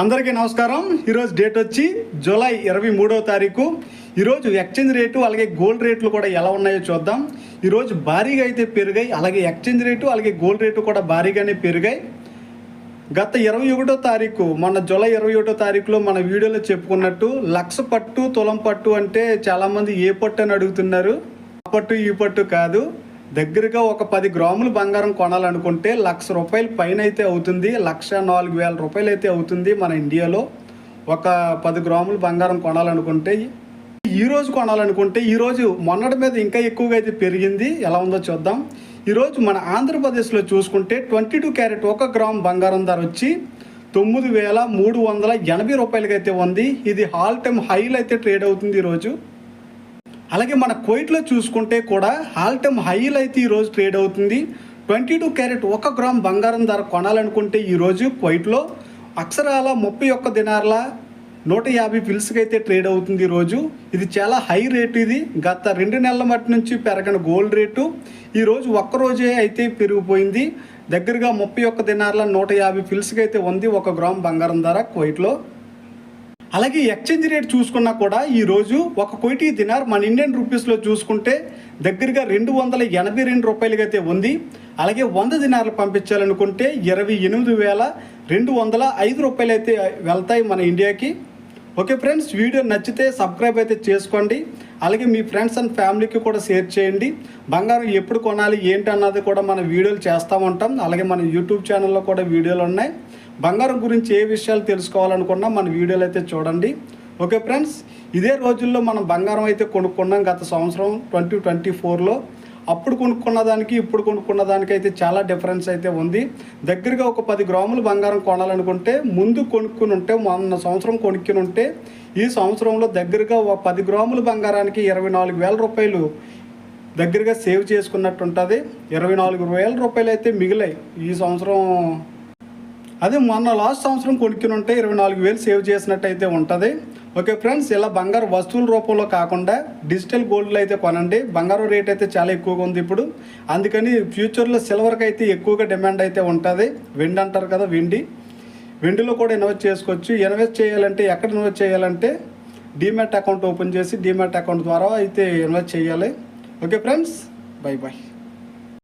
అందరికీ నమస్కారం. ఈరోజు డేట్ వచ్చి జూలై ఇరవై మూడవ తారీఖు. ఈరోజు ఎక్స్చేంజ్ రేటు అలాగే గోల్డ్ రేట్లు కూడా ఎలా ఉన్నాయో చూద్దాం. ఈరోజు భారీగా అయితే పెరిగాయి. అలాగే ఎక్స్చేంజ్ రేటు అలాగే గోల్డ్ రేటు కూడా భారీగానే పెరిగాయి. గత ఇరవై ఒకటో తారీఖు మన జూలై ఇరవై ఒకటో తారీఖులో మన వీడియోలో చెప్పుకున్నట్టు లక్ష పట్టు తులం పట్టు అంటే చాలామంది ఏ పట్టు అని అడుగుతున్నారు. ఆ పట్టు ఈ పట్టు కాదు. దగ్గరగా ఒక పది గ్రాములు బంగారం కొనాలనుకుంటే లక్ష రూపాయలు పైన అయితే అవుతుంది లక్ష నాలుగు వేల రూపాయలు అయితే అవుతుంది మన ఇండియాలో. ఒక పది గ్రాములు బంగారం కొనాలనుకుంటే ఈరోజు కొనాలనుకుంటే ఈరోజు మొన్నటి మీద ఇంకా ఎక్కువగా అయితే పెరిగింది. ఎలా ఉందో చూద్దాం. ఈరోజు మన ఆంధ్రప్రదేశ్లో చూసుకుంటే ట్వంటీ టూ క్యారెట్ ఒక గ్రామ్ బంగారం ధర వచ్చి తొమ్మిది వేల మూడు వందల ఎనభై రూపాయలకైతే ఉంది. ఇది హాల్ టైమ్ హైలో అయితే ట్రేడ్ అవుతుంది ఈరోజు అలాగే మన కోయిట్లో చూసుకుంటే కూడా హాల్ టైమ్ హైలు అయితే ఈరోజు ట్రేడ్ అవుతుంది. ట్వంటీ టూ క్యారెట్ ఒక గ్రామ్ బంగారం ధర కొనాలనుకుంటే ఈరోజు కోయిట్లో అక్షరాల ముప్పై ఒక్క దినార్ల నూట యాభై పిల్స్కి అయితే ట్రేడ్ అవుతుంది ఈరోజు ఇది చాలా హై రేటు ఇది. గత రెండు నెలల మట్టి నుంచి పెరగని గోల్డ్ రేటు. ఈరోజు ఒక్కరోజే అయితే పెరిగిపోయింది. దగ్గరగా ముప్పై ఒక్క దినార్ల నూట యాభై పిల్స్కి అయితే ఉంది ఒక గ్రామ్ బంగారం ధర కోయిట్లో. అలాగే ఎక్స్చేంజ్ రేట్ చూసుకున్నా కూడా ఈరోజు ఒక కోటి దినార్ మన ఇండియన్ రూపీస్లో చూసుకుంటే దగ్గరగా రెండు వందల ఎనభై రెండు రూపాయలుగా అయితే ఉంది. అలాగే వంద దినార్లు పంపించాలనుకుంటే ఇరవై ఎనిమిది వేల రెండు వందల ఐదు రూపాయలు అయితే వెళ్తాయి మన ఇండియాకి. ఓకే ఫ్రెండ్స్ వీడియో నచ్చితే సబ్స్క్రైబ్ అయితే చేసుకోండి. అలాగే మీ ఫ్రెండ్స్ అండ్ ఫ్యామిలీకి కూడా షేర్ చేయండి. బంగారం ఎప్పుడు కొనాలి ఏంటి అన్నది కూడా మన వీడియోలు చేస్తూ ఉంటాం. అలాగే మన యూట్యూబ్ ఛానల్లో కూడా వీడియోలు ఉన్నాయి. బంగారం గురించి ఏ విషయాలు తెలుసుకోవాలనుకున్నా మన వీడియోలు అయితే చూడండి. ఓకే ఫ్రెండ్స్ ఇదే రోజుల్లో మనం బంగారం అయితే కొనుక్కున్నాం గత సంవత్సరం ట్వంటీ ట్వంటీ ఫోర్లో. అప్పుడు కొనుక్కున్న దానికి ఇప్పుడు కొనుక్కున్న దానికి అయితే చాలా డిఫరెన్స్ అయితే ఉంది. దగ్గరగా ఒక పది గ్రాములు బంగారం కొనాలనుకుంటే ముందు కొనుక్కుని ఉంటే మొన్న సంవత్సరం కొనుక్కుని ఉంటే ఈ సంవత్సరంలో దగ్గరగా ఒక పది గ్రాముల బంగారానికి ఇరవై నాలుగు వేల రూపాయలు దగ్గరగా సేవ్ చేసుకున్నట్టు ఉంటుంది ఇరవై నాలుగు వేల రూపాయలు అయితే మిగిలాయి ఈ సంవత్సరం అదే మొన్న లాస్ట్ సంవత్సరం కొనుక్కుని ఉంటే ఇరవై నాలుగు వేలు సేవ్ చేసినట్టు అయితే ఉంటుంది. ఓకే ఫ్రెండ్స్ ఇలా బంగారు వస్తువుల రూపంలో కాకుండా డిజిటల్ గోల్డ్లో అయితే కొనండి. బంగారం రేట్ అయితే చాలా ఎక్కువగా ఉంది ఇప్పుడు. అందుకని ఫ్యూచర్లో సిల్వర్కి అయితే ఎక్కువగా డిమాండ్ అయితే ఉంటుంది. వెండి అంటారు కదా వెండి. వెండిలో కూడా ఇన్వెస్ట్ చేసుకోవచ్చు. ఇన్వెస్ట్ చేయాలంటే ఎక్కడ ఇన్వెస్ట్ చేయాలంటే డీమ్యాట్ అకౌంట్ ఓపెన్ చేసి డీమ్యాట్ అకౌంట్ ద్వారా అయితే ఇన్వెస్ట్ చేయాలి. Okay friends bye bye